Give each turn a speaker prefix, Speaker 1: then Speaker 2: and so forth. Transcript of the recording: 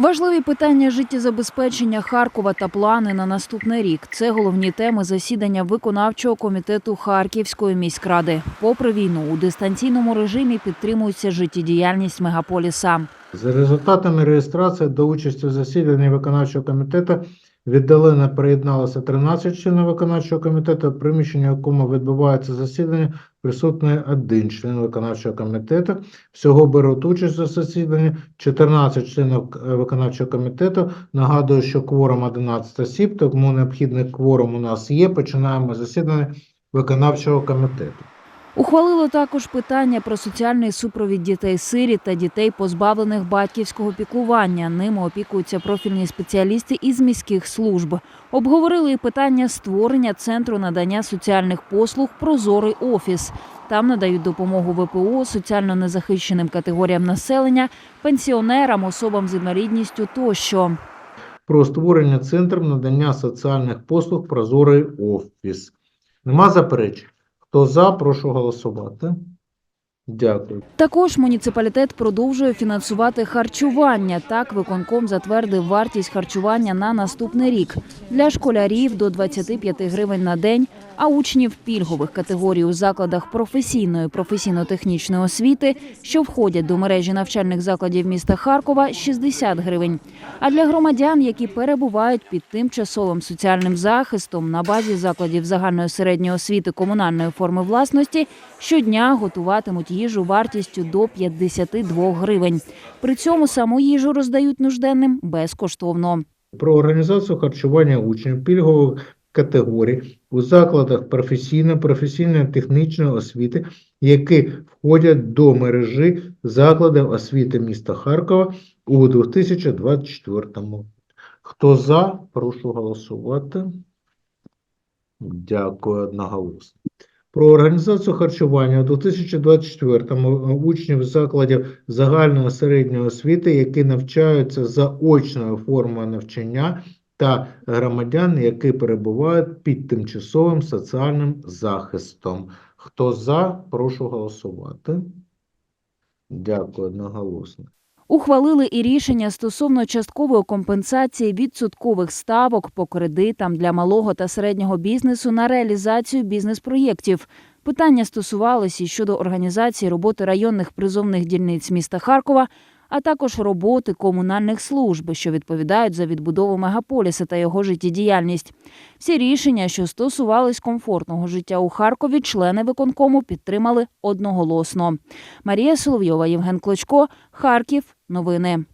Speaker 1: Важливі питання життєзабезпечення Харкова та плани на наступний рік. Це головні теми засідання виконавчого комітету Харківської міськради. Попри війну, у дистанційному режимі підтримується життєдіяльність мегаполіса.
Speaker 2: За результатами реєстрації до участі в засіданні виконавчого комітету віддалено приєдналося 13 членів виконавчого комітету, в приміщенні якому відбувається засідання, присутній один член виконавчого комітету. Всього беруть участь у засіданні 14 членів виконавчого комітету. Нагадую, що кворум 11 осіб, тому необхідний кворум у нас є. Починаємо засідання виконавчого комітету.
Speaker 1: Ухвалило також питання про соціальний супровід дітей-сиріт та дітей, позбавлених батьківського піклування. Ними опікуються профільні спеціалісти із міських служб. Обговорили і питання створення центру надання соціальних послуг Прозорий офіс. Там надають допомогу ВПО, соціально незахищеним категоріям населення, пенсіонерам, особам з інвалідністю тощо.
Speaker 2: про створення центру надання соціальних послуг Прозорий офіс. Нема заперечень? Хто за, прошу голосувати. Дякую.
Speaker 1: Також муніципалітет продовжує фінансувати харчування. Так, виконком затвердив вартість харчування на наступний рік для школярів до 25 гривень на день, а учнів пільгових категорій у закладах професійної професійно-технічної освіти, що входять до мережі навчальних закладів міста Харкова, 60 гривень. А для громадян, які перебувають під тимчасовим соціальним захистом на базі закладів загальної середньої освіти комунальної форми власності, щодня готуватимуть їжу вартістю до 52 гривень. При цьому саму їжу роздають нужденним безкоштовно.
Speaker 2: Про організацію харчування учнів пільгових категорій у закладах професійної, професійно-технічної освіти, які входять до мережі закладів освіти міста Харкова у 2024 Хто за, прошу голосувати. Дякую одноголосно. Про організацію харчування у 2024-му учнів закладів загальної середньої освіти, які навчаються за очною формою навчання, та громадян, які перебувають під тимчасовим соціальним захистом. Хто за, прошу голосувати. Дякую одноголосно.
Speaker 1: Ухвалили і рішення стосовно часткової компенсації відсоткових ставок по кредитам для малого та середнього бізнесу на реалізацію бізнес-проєктів. Питання стосувалося щодо організації роботи районних призовних дільниць міста Харкова, а також роботи комунальних служб, що відповідають за відбудову мегаполіса та його життєдіяльність. Всі рішення, що стосувались комфортного життя у Харкові, члени виконкому підтримали одноголосно. Марія Соловйова, Євген Клочко, Харків. Новини.